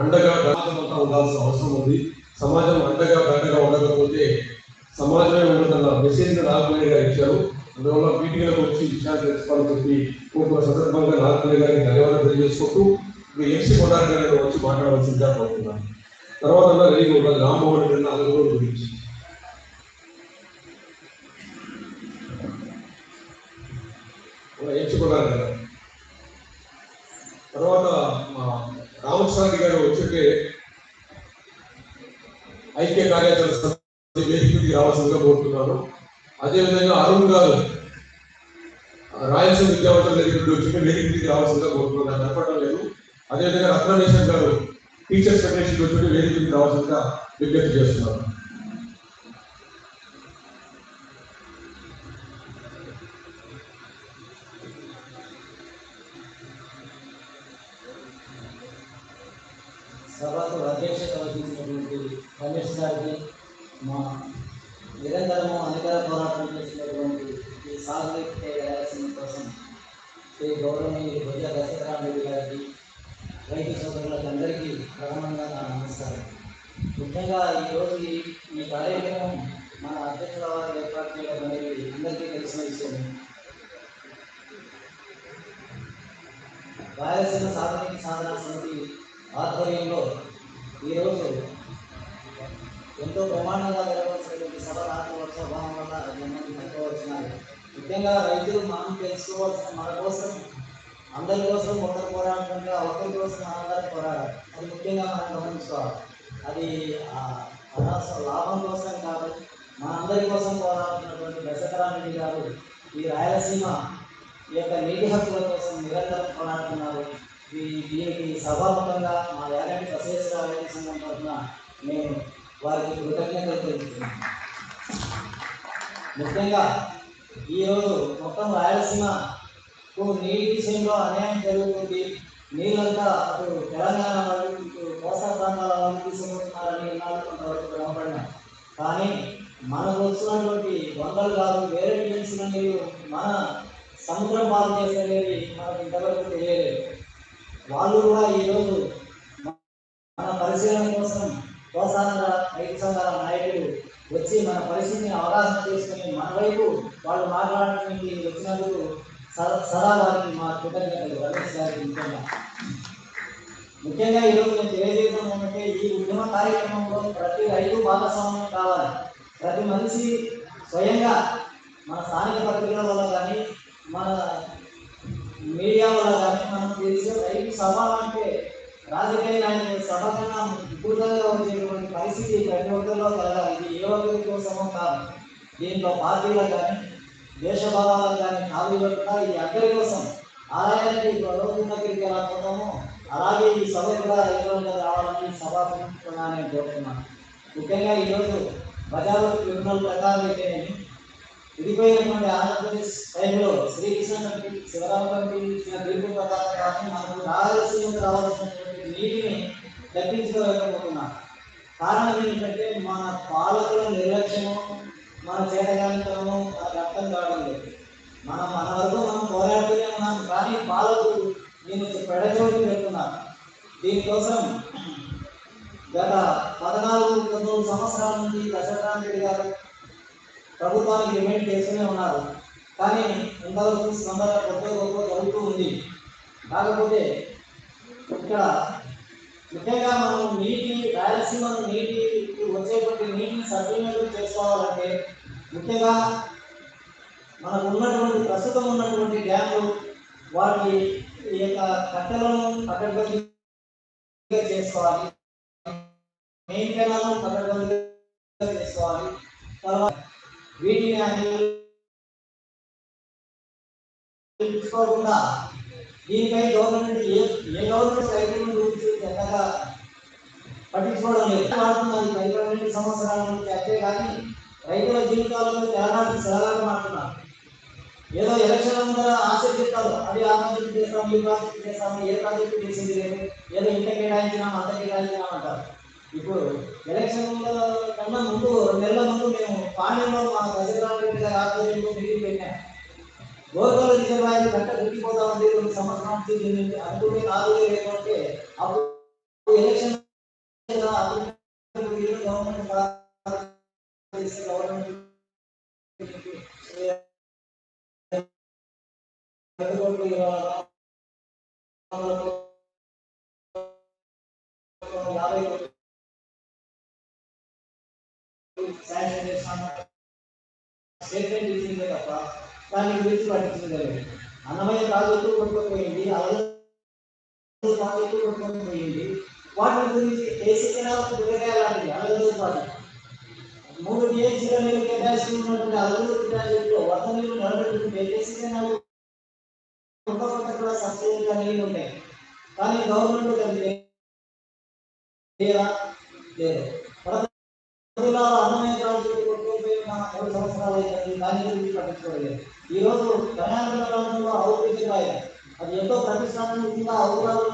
అండగా సమాజం ఉండాల్సిన అవసరం ఉంది. సమాజం అండగా దండగా ఉండకపోతే సమాజమే ఉండదన్న మెసేజ్ నాగమణి గారు ఇచ్చారు. అందువల్ల మీటింగ్లకు వచ్చి విషయాలు తెలుసుకోవాలని చెప్పి ఒక సందర్భంగా నాగమణి గారికి ధన్యవాదాలు తెలియజేసుకుంటూ ఇప్పుడు ఎంసీ కొడారి గారు వచ్చి మాట్లాడవలసిందిగా కోరుతున్నాను. తర్వాత రెడీగా రామ్మోహన్ రెడ్డి నాలుగు గురించి. ఎంచుకున్నారు కదా తర్వాత మా రామస్వామి గారు వచ్చే ఐక్య కార్యాచరణ సమితి వేదికకి రావాల్సిందిగా కోరుతున్నాను. అదేవిధంగా అరుణ్ గారు రాయలసీమ విద్యావంతుల దగ్గర వచ్చి వేదికకి రావాల్సిందిగా కోరుతున్నాను. చెప్పడం లేదు. అదేవిధంగా రత్ననేశ్వర్ గారు టీచర్స్ ఫెడరేషన్ వచ్చి వేదికకి రావాల్సిందిగా విజ్ఞప్తి చేస్తున్నారు సభకు అధ్యక్షత వహించినటువంటి రమేష్ గారికి మా నిరంతరము అధికార పోరాటం చేసినటువంటి ఈ సాగునీటి రాయాల్సిన కోసం శ్రీ గౌరవనీయులు భుజ దశరారెడ్డి గారికి రైతు సోదరులకు అందరికీ ప్రథమంగా నా నమస్కారం ముఖ్యంగా ఈరోజు ఈ ఈ కార్యక్రమం మన అధ్యక్షుల వారు ఏర్పాటు చేయడం అనేది అందరికీ తెలిసిన విషయం రాయలసీమ సాధనకి సాధన సమితి ఆధ్వర్యంలో ఈరోజు ఎంతో ప్రమాణంగా జరగవలసినటువంటి సభ రాత్రి వల్ల నెమ్మది తక్కువ వచ్చినారు ముఖ్యంగా రైతులు మనం తెలుసుకోవాల్సిన మన కోసం అందరి కోసం ఒకరు పోరాడుతుంటే ఒకరి కోసం అందరి పోరాడాలి. అది ముఖ్యంగా మనం గమనించుకోవాలి. అది లాభం కోసం కాదు మన అందరి కోసం పోరాడుతున్నటువంటి దశకరారెడ్డి గారు ఈ రాయలసీమ ఈ యొక్క నీటి హక్కుల కోసం నిరంతరం పోరాడుతున్నారు. ఈ దీనికి సభాముఖంగా మా యాగంటి బసవేశ్వర రైతు సంఘం తరఫున నేను వారికి కృతజ్ఞతలు తెలుపుతున్నాను. ముఖ్యంగా ఈరోజు మొత్తం రాయలసీమకు నీటి విషయంలో అన్యాయం జరుగుతుంది. నీళ్ళంతా అటు తెలంగాణ వాళ్ళు ఇటు కోస్తా ప్రాంతాల వాళ్ళు తీసుకుంటున్నారని ఇన్నాళ్ళు కొంతవరకు భ్రమపడినా కానీ మనకు వచ్చినటువంటి వందలు కాదు వేరే టీఎంసీల నీళ్ళు మన సముద్రం పాలు చేసేది మనకు ఇంతవరకు తెలియలేదు. వాళ్ళు కూడా ఈరోజు మన పరిశీలన కోసం ప్రోత్సాహన రైతు సంఘాల నాయకులు వచ్చి మన పరిస్థితిని అవగాహన చేసుకుని మన వైపు వాళ్ళు మాట్లాడడానికి వచ్చినందుకు సదా వారికి మా కృతజ్ఞతలు. రమేష్ గారికి ముఖ్యంగా. ముఖ్యంగా ఈరోజు నేను తెలియజేయడం ఏమంటే ఈ ఉద్యమ కార్యక్రమంలో ప్రతి రైతు భాగస్వామ్యం కావాలి. ప్రతి మనిషి స్వయంగా మన స్థానిక పత్రికల వల్ల కానీ మన మీడియా వల్ల కానీ మనం తెలిసే. రైతు సభ అంటే రాజకీయ నాయకుల సభ కన్నా వికృతంగా ఉండేటువంటి పరిస్థితి ప్రతి ఒక్కరిలో కలగాలి. ఇది ఏ ఒక్కరి కోసమో కాదు. దీంట్లో పార్టీలకు కానీ దేశభావాలకు కానీ కాదు కూడా ఇది అందరి కోసం ఆలయానికి రోజు దగ్గరికి ఎలా పోతామో అలాగే ఈ సభ కూడా రైతులుగా రావాలని సభ నేను కోరుతున్నాను. ముఖ్యంగా ఈరోజు బజారు ట్రిబ్యునల్ ప్రకారం అయితే విడిపోయినటువంటి ఆంధ్రప్రదేశ్ టైంలో శ్రీకృష్ణ కమిటీ ఇచ్చిన తీర్పు ప్రకారం కానీ మనకు రావాల్సినంత రావాల్సినటువంటి నీటిని తగ్గించుకోలేకపోతున్నాం కారణం ఏంటంటే మన పాలకుల నిర్లక్ష్యము మన చేతగానితనము మనకు అర్థం కావడం లేదు మనం మన వరకు మనం పోరాడుతూనే ఉన్నాం కానీ పాలకులు నేను పెడచోటు పెడుతున్నారు దీనికోసం గత పద్నాలుగు పంతొమ్మిది సంవత్సరాల నుంచి దశరథాన్ రెడ్డి గారు ప్రభుత్వానికి డిమాండ్ చేస్తూనే ఉన్నారు. కానీ ఇంతవరకు స్పందన కొత్త గొప్ప జరుగుతూ ఉంది. కాకపోతే ఇక్కడ ముఖ్యంగా మనం నీటి రాయలసీమ నీటి వచ్చేటువంటి నీటిని సద్వినియోగం చేసుకోవాలంటే ముఖ్యంగా మనకు ఉన్నటువంటి ప్రస్తుతం ఉన్నటువంటి డ్యాములు వాటి ఈ యొక్క కట్టెలను పకడ్బందీగా చేసుకోవాలి. మెయిన్ కెనాలను పకడ్బందీగా చేసుకోవాలి. తర్వాత వీటిని అనేది తీసుకోకుండా దీనిపై గవర్నమెంట్ ఏ ఏ గవర్నమెంట్ రైతుల గురించి పెద్దగా పట్టించుకోవడం లేదు. మాట్లాడుతున్నది పది పన్నెండు సంవత్సరాల నుంచి? అంతే కానీ రైతుల జీవితాలను తెలంగాణకి సరళంగా మాట్లాడుతున్నారు. ఏదో ఎలక్షన్ అందరూ ఆశ చెప్తారు అది ఆ ప్రాజెక్ట్ చేస్తాం ఈ ప్రాజెక్ట్ చేస్తాం ఏ ప్రాజెక్ట్ చేసింది లేదు. ఏదో ఇంత కేటాయించినాం అంత కేటాయించినాం అంటారు. ఇప్పుడు ఎలక్షన్ కన్నా ముందు రెండు నెలల ముందు మేము పాండ్యంలో మా దశరారెడ్డి గారి ఆధ్వర్యంలో మీటింగ్ పెట్టాం. గోదావరి రిజర్వాయర్ గంట దొరికిపోతా ఉంది రెండు సంవత్సరాల నుంచి దీన్ని అనుకుంటే కాదు లేకుంటే అప్పుడు ఎలక్షన్ కదా, అప్పుడు వీళ్ళు గవర్నమెంట్ చేస్తే గవర్నమెంట్ రెండు కోట్లు ఇవ్వాలా? యాభై కోట్లు శాంక్షన్ చేస్తాము స్టేట్మెంట్ ఇచ్చిందే తప్ప దాన్ని గురించి పట్టించలేదు అన్నమయ్య ప్రాజెక్టు కొట్టుకుపోయింది అలగదు ప్రాజెక్టు కొట్టుకుపోయింది. వాటి గురించి ఏసీ కెనాలకు గురగా లాంటిది అలగదు మూడు టీఎంసీల నీళ్ళు కేటాయిస్తూ ఉన్నటువంటి అలగదు ప్రాజెక్టులో వద్ద నీరు నిలబెట్టుకుంటే ఏసీ కెనాలు కూడా సబ్సిడీగా నీళ్ళు ఉంటాయి కానీ గవర్నమెంట్ దానికి లేదా? లేదు. అన్నమయ్య ప్రాజెక్టు మూడు సంవత్సరాలు అయింది దాని గురించి పట్టించుకోలేదు? ఈ రోజు కర్ణాటక రాష్ట్రంలో ఔద్యోగిక అది ఎంతో ప్రతిష్టాత్మకంగా ఔరాలు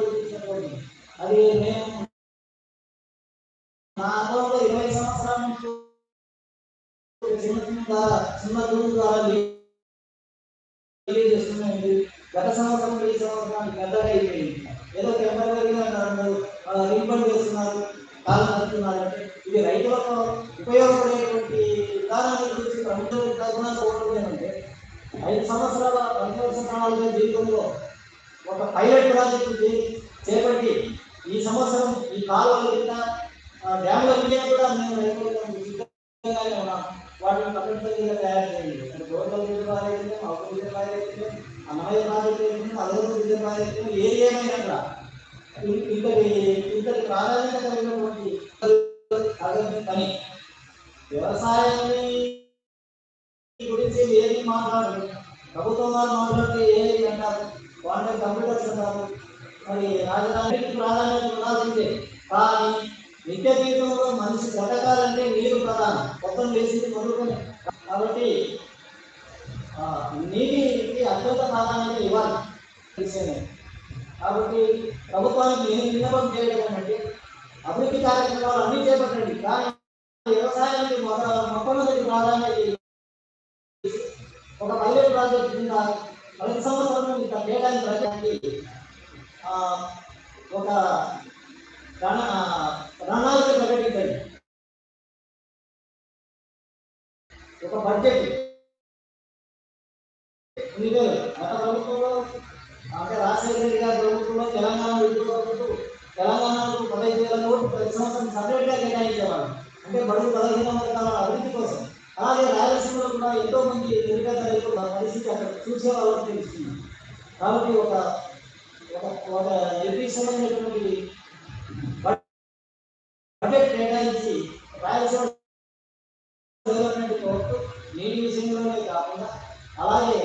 అది నేను నా అనుభవంలో ఇరవై సంవత్సరాల నుంచి చిన్న చిన్న ద్వారా చిన్న గురువు ద్వారా తెలియజేస్తున్నాయి గత సంవత్సరం ఈ సంవత్సరానికి పెద్దగా అయిపోయింది. ఏదో టెంపరీగా రీఫండ్ చేస్తున్నారు కాలం నడుపుతున్నారు. అంటే ఇది రైతులకు ఉపయోగపడేటువంటి ప్రభుత్వం తరఫున కోరుకుంటే ఐదు సంవత్సరాల పంచవర్ష ప్రణాళిక జీవితంలో ఒక పైలట్ ప్రాజెక్టు చేపట్టి ఈ సంవత్సరం ఈ కాలువల కింద డ్యాముల కింద కూడా మేము రైతులకు ఉన్నాం. వాటిని ప్రపంచంగా తయారు చేయండి. అంటే గోదావరి జిల్లా ప్రాజెక్టు అవతల జిల్లా ప్రాజెక్టు అన్నమయ్య ప్రాజెక్టు అదనపు విద్య ప్రాజెక్టు ఏది ఏమైనా కూడా ఇంతటి ఇంతటి ప్రాధాన్యత కలిగినటువంటి పని. వ్యవసాయాన్ని గురించి ఏది మాట్లాడరు. ప్రభుత్వం వారు మాట్లాడితే ఏది అంటారు వాళ్ళ కంప్యూటర్స్ అంటారు మరి రాజధానికి ప్రాధాన్యత ఉండాల్సిందే. కానీ నిత్య జీవితంలో మనిషి బ్రతకాలంటే నీరు ప్రధానం. మొత్తం లేచింది మొదలుకొని కాబట్టి నీటికి అత్యంత ప్రాధాన్యత ఇవ్వాలి. విషయమే కాబట్టి ప్రభుత్వానికి నేను విన్నపం చేయడం అంటే అభివృద్ధి కార్యక్రమాలు అన్ని చేపట్టండి. కానీ వ్యవసాయానికి మొద ప్రాధాన్యత ఒక పైలట్ ప్రాజెక్ట్ కింద ప్రతి సంవత్సరం ఇంత కేటాయించిన ప్రజలకి ఒక గణ ప్రణాళిక ప్రకటించండి ఒక బడ్జెట్ ఉంది గత ప్రభుత్వంలో అంటే రాజశేఖర రెడ్డి గారి ప్రభుత్వంలో తెలంగాణ విడిపోతున్నప్పుడు తెలంగాణకు పదహైదు వేల కోట్లు ప్రతి సంవత్సరం సపరేట్గా కేటాయించేవాళ్ళు అంటే బడుగు పదహైదు వర్గాల అభివృద్ధి కోసం అలాగే రాయలసీమలో కూడా ఎంతో మంది నిరుపేద రైతుల పరిస్థితి విషయాలు చూసే తెలుస్తుంది కాబట్టి ఒక ఒక నిర్దిష్టమైనటువంటి బడ్జెట్ కేటాయించి రాయలసీమ డెవలప్మెంట్ కోరుతూ నీటి విషయంలోనే కాకుండా అలాగే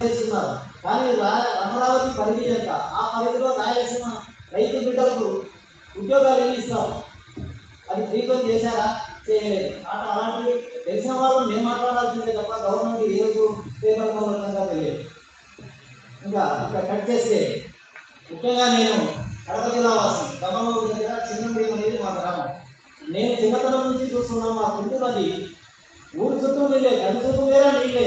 చేస్తున్నారు. కానీ అమరావతి పరిధి యొక్క ఆ పరిధిలో రాయలసీమ రైతు బిడ్డలకు ఉద్యోగాలు ఏమి ఇస్తారు అది ఫ్రీతో చేశారా? చేయలేదు. అట అలాంటివి తెలిసిన వాళ్ళు మేము మాట్లాడాల్సిందే తప్ప గవర్నమెంట్ ఏ తీవ్రంగా పేపర్ తెలియదు. ఇంకా ఇక్కడ కట్ చేస్తే ముఖ్యంగా నేను కడప జిల్లా వాసి గమనూరు దగ్గర చిన్నపడి అనేది మా గ్రామం. నేను చిన్నతనం నుంచి చూస్తున్నాను మా కుంటు నది ఊరు చుట్టూ నీళ్ళే గది చుట్టూ వేరే నీళ్ళే.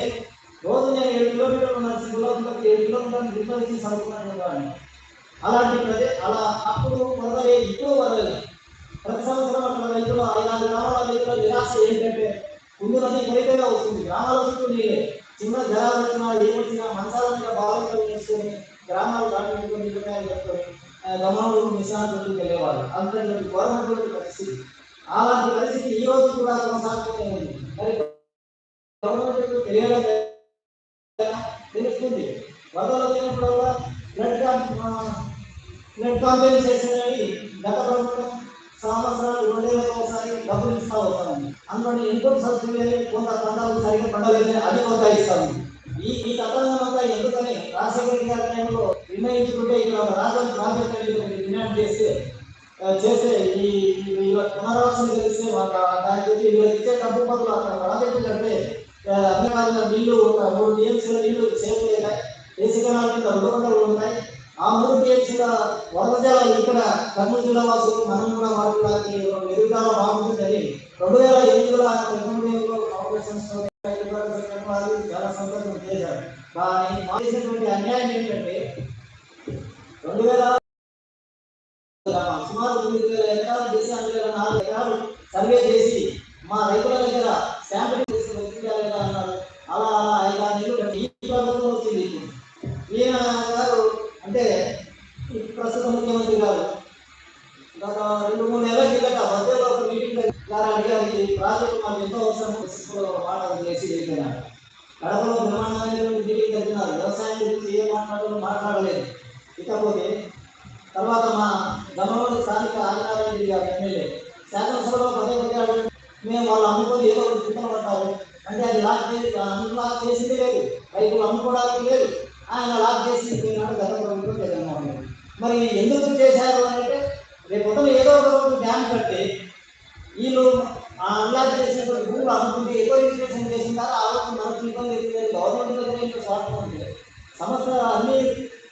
రోజు నేను ఏడు కిలోమీటర్లు నడిచి కిలోమీటర్లు ఏడు కిలోమీటర్లు దిగువ చదువుకున్నాను వాడిని అలాంటి ప్రదే అలా అప్పుడు వరదలే ఇప్పుడు వరదలే ప్రతి సంవత్సరం అక్కడ రైతులు ఐదారు గ్రామాల రైతుల నిరాశ ఏంటంటే ముందు నది కొరితేగా వస్తుంది గ్రామాల చుట్టూ నీళ్ళే. చిన్న జలాలు వచ్చినా ఏమొచ్చినా మంచాల మీద బాగా చేసుకొని గ్రామాలు దాటుకొని నిజమే పెట్టుకొని గమనంలో విశ్రాంతి వెళ్ళేవాళ్ళు. అంతటి గవర్నమెంట్ పరిస్థితి. అలాంటి పరిస్థితి ఈ రోజు కూడా కొనసాగుతూనే ఉంది. మరి గవర్నమెంట్ తెలియడం తెలుస్తుంది. వరదలు వచ్చినప్పుడల్లా బ్లడ్ బ్లడ్ కంపెనీ అని గత ప్రభుత్వం సంవత్సరాలు రెండేళ్ళకి ఒకసారి డబ్బులు ఇస్తా వస్తాను అందులో ఎంతో సబ్సిడీ కొంత పంటలు సరిగ్గా పండలేదు అది కొంత ఇస్తాము ఈ ఈ తతంగం ఎందుకని రాజశేఖర గారి టైంలో నిర్ణయించుకుంటే ఇక్కడ ఒక రాజధాని డిమాండ్ చేస్తే చేస్తే ఈ పునరావాసం తెలిస్తే దానికి వీళ్ళకి ఇచ్చే డబ్బు బదులు అక్కడ ప్రాజెక్టు కంటే ఆ, అన్ని నీళ్ళు ఒక మూడు టీఎంసీల నీళ్ళు సేవ్ చేయాలి ఏసీ కింద రెండు వందలు ఉంటాయి ఆ మూడు టీఎంసీల వరద జలాలు ఇక్కడ కర్నూలు జిల్లా వాసులు మనం కూడా వాటి మెరుగుదల బాగుంటుందని రెండు వేల ఎనిమిదిలో ఆయన ఎనిమిదిలో చాలా సంతోషం చేశారు కానీ చేసినటువంటి అన్యాయం ఏంటంటే రెండు వేల సుమారు తొమ్మిది వేల చేసి నాలుగు ఎకరాలు సర్వే చేసి మా రైతుల దగ్గర శాంపిల్ చేసి వచ్చిందా అన్నారు అలా అలా ఐదు ఆరు నెలలు ఈ ప్రభుత్వం వచ్చింది ఈయన గారు అంటే ప్రస్తుత ముఖ్యమంత్రి గారు సంస్థ అన్ని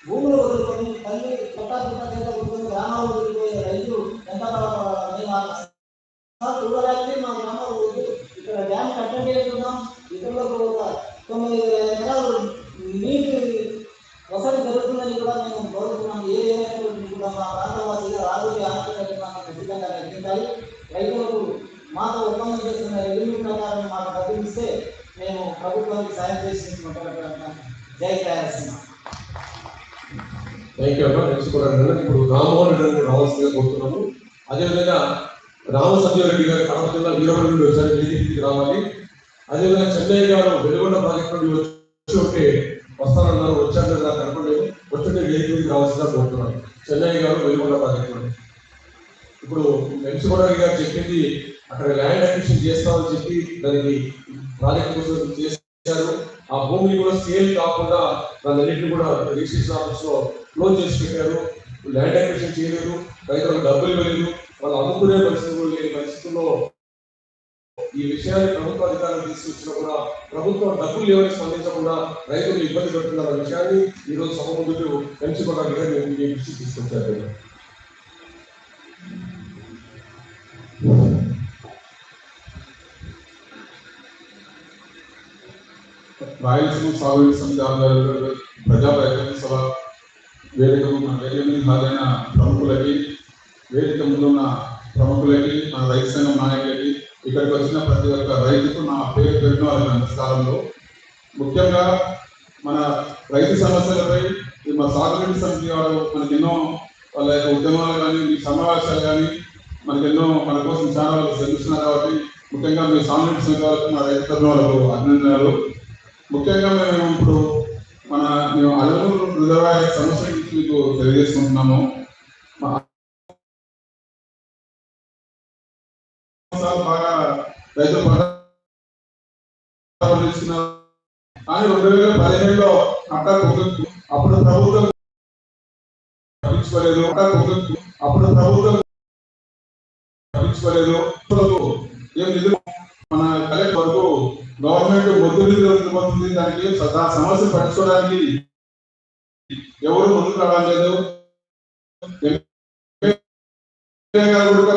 భూములు వదులుకొని తల్లి కొట్టా పుట్ట చేత కూర్చొని గ్రామాలు వదిలిపోయే రైతులు ఎంత బాధపడాలి? మేము ఆ కష్టాలు చూడాలంటే మా గ్రామాలు వద్దు. ఇక్కడ డ్యామ్ కట్టండి అంటున్నాం ఇతరులకు ఒక తొమ్మిది ఎకరాలు నీటి వసతి జరుగుతుందని కూడా మేము కోరుతున్నాం ఏ ఏమైనటువంటి కూడా మా ప్రాంతవాసిగా రాబోయే ఆందోళన ఖచ్చితంగా తగ్గించాలి రైతులకు మాతో ఒప్పందం చేస్తున్న రెవెన్యూ ప్రకారం మాకు డబ్బులు ఇస్తే మేము ప్రభుత్వానికి సాయం చేసి జై రాయలసీమ థ్యాంక్ యూ అమ్మా నెక్స్ట్ కూడా అన్నాను. ఇప్పుడు రామ్మోహన్ రెడ్డి గారిని రావాల్సిందిగా కోరుతున్నాము. అదేవిధంగా రామ సంజయ్ గారు కడప జిల్లా వీరవరం నుండి ఒకసారి టీడీపీకి రావాలి. అదేవిధంగా చెన్నై గారు వెలుగొండ ప్రాజెక్ట్ నుండి వచ్చి ఉంటే వస్తానన్నారు వచ్చారు నాకు కనపడలేదు. వచ్చుంటే టీడీపీకి రావాల్సిందిగా కోరుతున్నాను చెన్నై గారు వెలుగొండ ప్రాజెక్ట్ నుండి. ఇప్పుడు వెంకటగౌడ గారు చెప్పింది అక్కడ ల్యాండ్ అక్విజిషన్ చేస్తామని చెప్పి దానికి ప్రాజెక్ట్ కోసం చేశారు. ఆ భూమిని కూడా సేల్ కాకుండా దాన్నింటిని కూడా రిజిస్ట్రేషన్ ఆఫీస్లో క్లోజ్ చేసి పెట్టారు. ల్యాండ్ అక్విజిషన్ చేయలేదు రైతులకు డబ్బులు ఇవ్వలేదు వాళ్ళు అమ్ముకునే పరిస్థితులు లేని పరిస్థితుల్లో ఈ విషయాన్ని ప్రభుత్వ అధికారులు తీసుకొచ్చినా కూడా ప్రభుత్వం డబ్బులు లేవని స్పందించకుండా రైతులు ఇబ్బంది పెడుతున్న విషయాన్ని ఈ రోజు సభ ముందుకు పెంచుకోవడానికి మేము మీ దృష్టికి తీసుకొచ్చారు. రాయలసీమ సాగునీటి సమితి ఆధ్వర్యంలో ప్రజా ప్రయత్న సభ వేదిక ఉన్న వేదిక మీద హాజరైన ప్రముఖులకి వేదిక ముందున్న ప్రముఖులకి మన రైతు సంఘం నాయకులకి ఇక్కడికి వచ్చిన ప్రతి ఒక్క రైతుకు నా పేరు పెట్టిన వాళ్ళ నమస్కారంలో ముఖ్యంగా మన రైతు సమస్యలపై మన సాగునీటి సమితి వారు మనకి ఎన్నో వాళ్ళ యొక్క ఉద్యమాలు కానీ మీ సమావేశాలు కానీ మనకి ఎన్నో మన కోసం చాలా వాళ్ళు శ్రమిస్తున్నారు కాబట్టి ముఖ్యంగా మీ సాగునీటి సమితి వాళ్ళకు నా రైతు తరఫున వాళ్ళకు అభినందనలు. ముఖ్యంగా మేము ఇప్పుడు మన మేము అలమూరు రిజర్వాయర్ సమస్య గురించి మీకు తెలియజేసుకుంటున్నాము. బాగా రైతులు కానీ రెండు వేల అట్టా అప్పుడు ప్రభుత్వం పట్టించుకోలేదు అట్టా అప్పుడు ప్రభుత్వం పట్టించుకోలేదు ఏం నిధులు మన కలెక్టర్ వరకు గవర్నమెంట్ ఒత్తిడి నిధులు దానికి సదా సమస్య పట్టించుకోవడానికి ఎవరు ముందుకు రావడం లేదు. యొక్క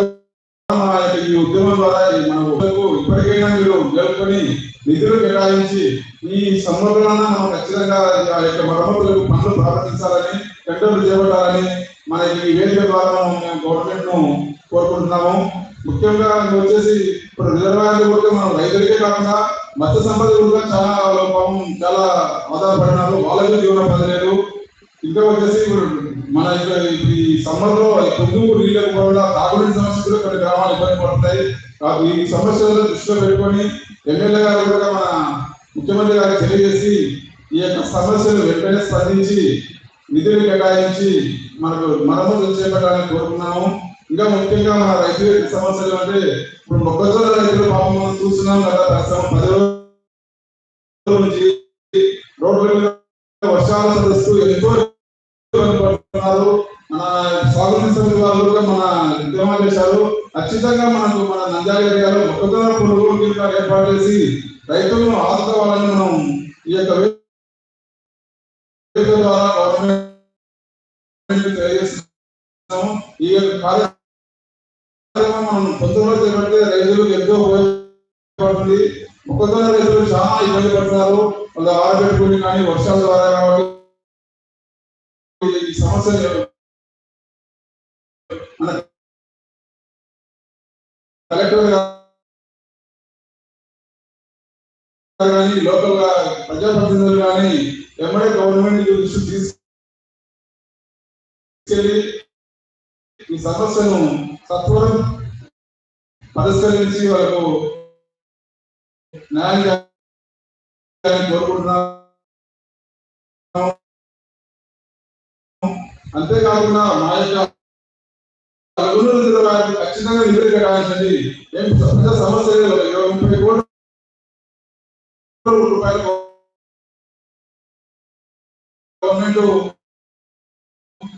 ఈ ఉద్యమం ద్వారా మన ఊళ్ళకు ఇప్పటికైనా మీరు మేల్కొని నిధులు కేటాయించి ఈ సంవత్సరాన మనం ఖచ్చితంగా ఆ యొక్క మరమ్మతులకు పనులు ప్రారంభించాలని టెండర్లు చేపట్టాలని మనకి ఈ వేదిక ద్వారా మేము గవర్నమెంట్ను కోరుకుంటున్నాము. ముఖ్యంగా వచ్చేసి ఇప్పుడు రిజర్వాయర్లు కూడా మనం రైతులకే కాకుండా మత్స్య సంపద కూడా చాలా వాళ్ళ పాపం చాలా ఆధారపడినారు. వాళ్ళకి జీవనోపాధి లేదు ఇంకా వచ్చేసి ఇప్పుడు మన ఇక్కడ ఈ సమ్మర్లో పొద్దు నీళ్ళకు కూడా తాగునీటి సమస్య కూడా కొన్ని గ్రామాలు ఇబ్బంది పడతాయి. కాబట్టి ఈ సమస్యలను దృష్టిలో పెట్టుకొని ఎమ్మెల్యే గారు కూడా మన ముఖ్యమంత్రి గారికి తెలియజేసి ఈ యొక్క సమస్యలు వెంటనే స్పందించి నిధులు కేటాయించి మనకు మరమ్మతులు చేపట్టాలని కోరుకున్నాము ఇంకా ముఖ్యంగా మన రైతు సమస్యలు అంటే ఇప్పుడు మొక్కజొన్న రైతులు పాపం మనం చూస్తున్నాం కదా ప్రస్తుతం పది రోజుల నుంచి రోడ్ల మీద వర్షాల సదస్సు ఎంతో పడుతున్నారు. మన సాగునీటి సమితి వాళ్ళు కూడా మన ఉద్యమాలు చేశారు. ఖచ్చితంగా మనకు మన నంద్యాల ఏరియాలో మొక్కజొన్న పురుగు కేంద్రాలు ఏర్పాటు చేసి రైతులను ఆదుకోవాలని మనం ఈ యొక్క ద్వారా గవర్నమెంట్ తెలియజేస్తున్నాము. ఈ యొక్క కార్యక్రమం మనం పొందులో చేపడితే రైతులకు ఎంతో ఉపయోగపడుతుంది. మొక్కజొన్న రైతులు చాలా ఇబ్బంది పడుతున్నారు వాళ్ళు ఆరబెట్టుకుని కానీ వర్షాల ద్వారా కాబట్టి ఈ సమస్య మన కలెక్టర్ కానీ లోకల్గా ప్రజాప్రతినిధులు కానీ ఎమ్మెల్యే గవర్నమెంట్ దృష్టి తీసుకెళ్ళి ఈ సమస్యను సత్వరం పరిష్కరించి వాళ్ళకు న్యాయం చేయాలని అంతేకాకుండా మా యొక్క ఖచ్చితంగా నిధులు కేటాయించండి. ఏం పెద్ద సమస్య లేదు. ఇరవై ముప్పై కోట్ల రూపాయలు గవర్నమెంట్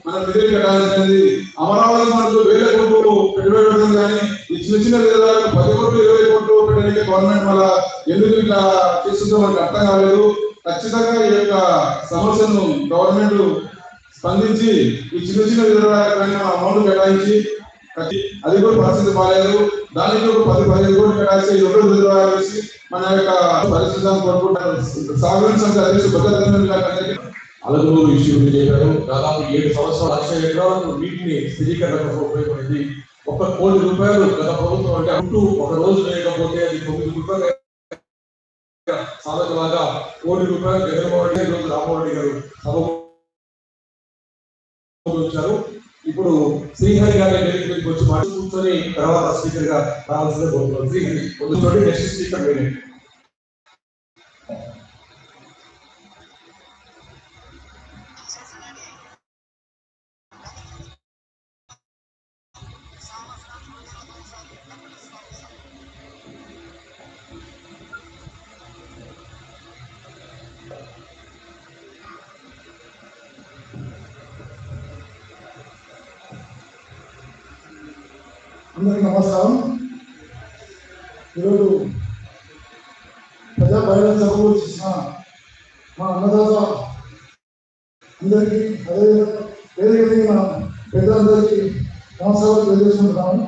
మన నిధులు కేటాయించింది అమరావతి మనకు వేల కోట్లు పెట్టుబడి పెడుతుంది కానీ ఈ చిన్న చిన్న విధాలకు పది కోట్లు ఇరవై కోట్లు పెట్టడానికి గవర్నమెంట్ వల్ల ఎందుకు ఇట్లా చేస్తుందో మనకు అర్థం కాలేదు. ఖచ్చితంగా ఈ యొక్క సమస్యను గవర్నమెంట్ స్పందించి ఈ చిన్న చిన్న విధాలకు అమౌంట్ కేటాయించి అది కూడా పరిస్థితి బాగాలేదు. దానికి ఒక పది పదిహేను కోట్లు కేటాయిస్తే ఎవరు వేసి మన యొక్క పరిస్థితులను కోరుకుంటారు అధ్యక్షుడు భద్రత అలగూరు ఇష్యూ గురించి చెప్పారు దాదాపు ఏడు సంవత్సరాల లక్ష ఎకరాలకు నీటిని స్థిరీకరణ కోసం ఉపయోగపడింది. ఒక కోటి రూపాయలు గత ప్రభుత్వం అంటే అంటూ ఒక రోజు లేకపోతే అది తొమ్మిది రూపాయలు సాధకలాగా కోటి రూపాయలు జగన్మోహన్ రెడ్డి రోజు రామోహన్ రెడ్డి గారు వచ్చారు. ఇప్పుడు శ్రీహరి గారి వేదిక వచ్చి మాట్లాడుకుని తర్వాత స్పీకర్గా రావాల్సిన కోరుతున్నాం. శ్రీహరి నెక్స్ట్ స్పీకర్ మీరే అందరికీ నమస్కారం ఈరోజు ప్రజా బహిరంగ సభకు చేసిన మా అన్నదాత అందరికీ అదేవిధంగా వేదిక దిగిన పెద్దలందరికీ నమస్కారాలు తెలియజేసుకుంటున్నాము.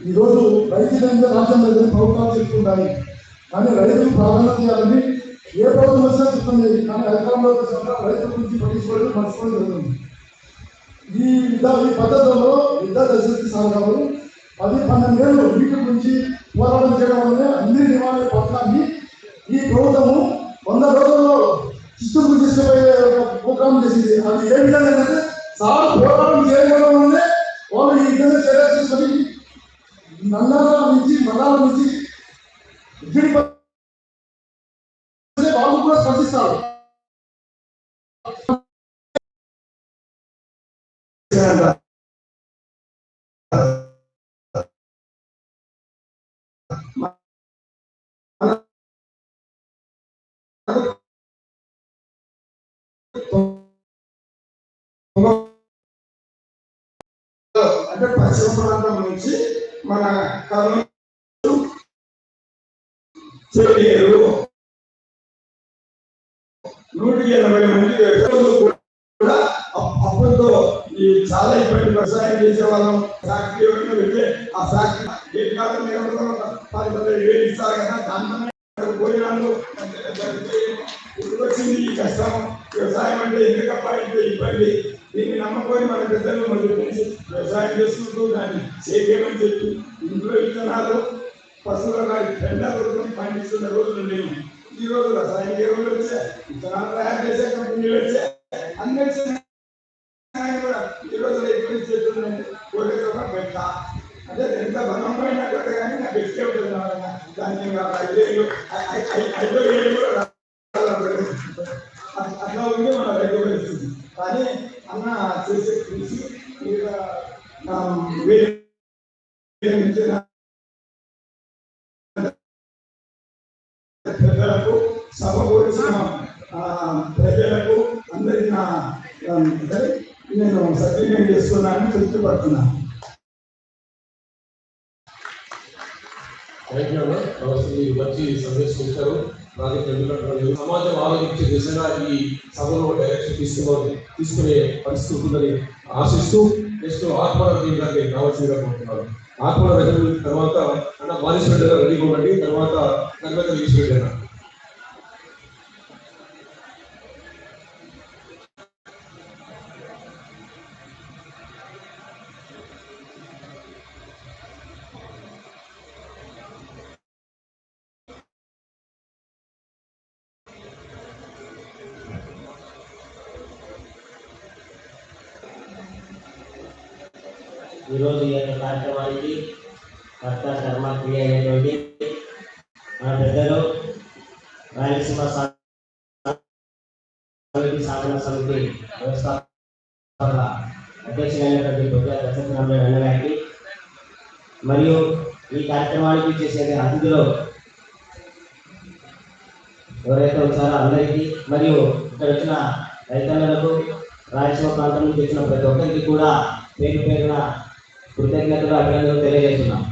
ఈరోజు రైతులంతా రాష్ట్రం దగ్గర ప్రభుత్వాలు చెప్తుంటాయి. కానీ రైతులు ప్రాధాన్యత చేయాలని ఏ ప్రభుత్వం వచ్చినా చెప్తుంది కానీ అధికారంలో వచ్చినా రైతుల గురించి పట్టించుకోవడం మర్చిపోవడం జరుగుతుంది. ఈ విధ ఈ పద్ధతుల్లో విద్యా దశకి సాగారు పది పన్నెండేళ్ళు వీటి గురించి పోరాటం చేయడం వల్ల అన్ని నియమాల పథకాన్ని ఈ ప్రభుత్వము వంద రోజుల్లో చిత్తూరు తీసుకుపోయే ప్రోగ్రామ్ చేసింది అది ఏ విధంగా అంటే సార్ పోరాటం చేయడం వల్లనే వాళ్ళు ఈ విధంగా చర్య తీసుకొని నందాల నుంచి మండలాల నుంచి అంటే పశ్చిమ ప్రాంతం నుంచి మన కర్నూలు నూట నూటికి ఎనభై మంది వ్యక్తులు కూడా అప్పుడుతో ఈ చాలా ఇబ్బంది వ్యవసాయం చేసేవాళ్ళం. ఫ్యాక్టరీ ఎవరైనా వెళ్తే ఆ ఫ్యాక్టరీ ఏ కాలం నిలబడతాం పది పదిహేను వేలు ఇస్తారు కదా దాంతోనే భోజనాలు ఇప్పుడు వచ్చింది ఈ కష్టం? వ్యవసాయం అంటే ఎందుకప్ప ఇంత ఇబ్బంది? దీన్ని నమ్మకొని మన పెద్దలు మన తెలిసి వ్యవసాయం చేసుకుంటూ దాన్ని చేయమని చెప్పి ఇంట్లో విత్తనాలు పశువుల పెండ కొడుకుని పండిస్తున్న రోజులు నేను ఈ రోజు రసాయన ఎరువులు వచ్చాయి విత్తనాలు తయారు చేసే కంపెనీలు వచ్చాయి. అన్ని కూడా ఈ రోజు రైతులు చేస్తుందంటే కోరిక పెట్ట. అంటే ఎంత బలం పైన కూడా కానీ నాకు ఇష్టం ఉంటుంది నాయన. దాన్ని ఇంకా ఐదేళ్ళు కూడా తృప్తి పడుతున్నాను మంచి సందేశం ఇచ్చారు నాకు సమాజం ఆలోచించే దిశగా ఈ సభలో డైరెక్షన్ తీసుకుని తీసుకునే పరిస్థితి ఉంటుందని ఆశిస్తూ నెక్స్ట్ ఆత్మ దీనికి కావాల్సిందిగా కోరుతున్నాను. ఆత్మ తర్వాత అన్న బాలిశ్వరెడ్డి గారు రెడీ ఇవ్వండి తర్వాత కర్మక ఈశ్వరెడ్డి భర్త కర్మ క్రియ అయినటువంటి మన పెద్దలు రాయలసీమ సాధన సమితి వ్యవస్థాపక అధ్యక్షులైనటువంటి బొగ్గ దశరథరామయ్య వెన్నగారికి మరియు ఈ కార్యక్రమానికి చేసే అతిథులు ఎవరైతే వచ్చారో అందరికీ మరియు ఇక్కడ వచ్చిన రైతన్నలకు రాయలసీమ ప్రాంతం నుంచి వచ్చిన ప్రతి ఒక్కరికి కూడా పేరు పేరున కృతజ్ఞతలు అభినందనలు తెలియజేస్తున్నాం.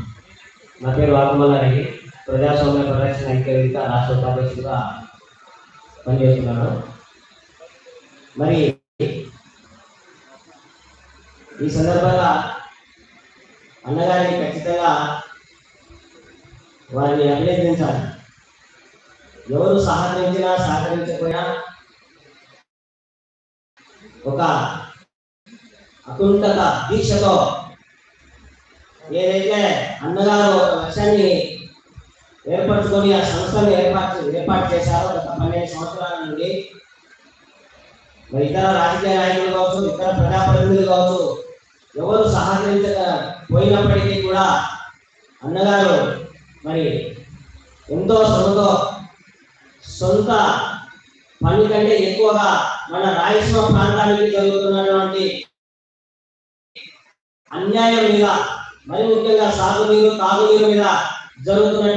నా పేరు వాకుమల్లారెడ్డి ప్రజాస్వామ్య పరిరక్షణ ఐక్యవేదిక రాష్ట్ర ఉపాధ్యక్షుడిగా పనిచేస్తున్నాను మరి ఈ సందర్భంగా అన్నగారిని ఖచ్చితంగా వారిని అభినందించాలి ఎవరు సహకరించినా సహకరించకపోయినా ఒక అకుంఠత దీక్షతో ఏదైతే అన్నగారు ఒక లక్ష్యాన్ని ఏర్పరచుకొని ఆ సంస్థను ఏర్పాటు ఏర్పాటు చేశారో గత పన్నెండు సంవత్సరాల నుండి మరి ఇతర రాజకీయ నాయకులు కావచ్చు ఇతర ప్రజాప్రతినిధులు కావచ్చు ఎవరు సహకరించక పోయినప్పటికీ కూడా అన్నగారు మరి ఎంతో సొంత సొంత పని కంటే ఎక్కువగా మన రాయలసీమ ప్రాంతానికి జరుగుతున్నటువంటి అన్యాయం మీద మరి ముఖ్యంగా సాగునీరు తాగునీరు మీద జరుగుతున్నటువంటి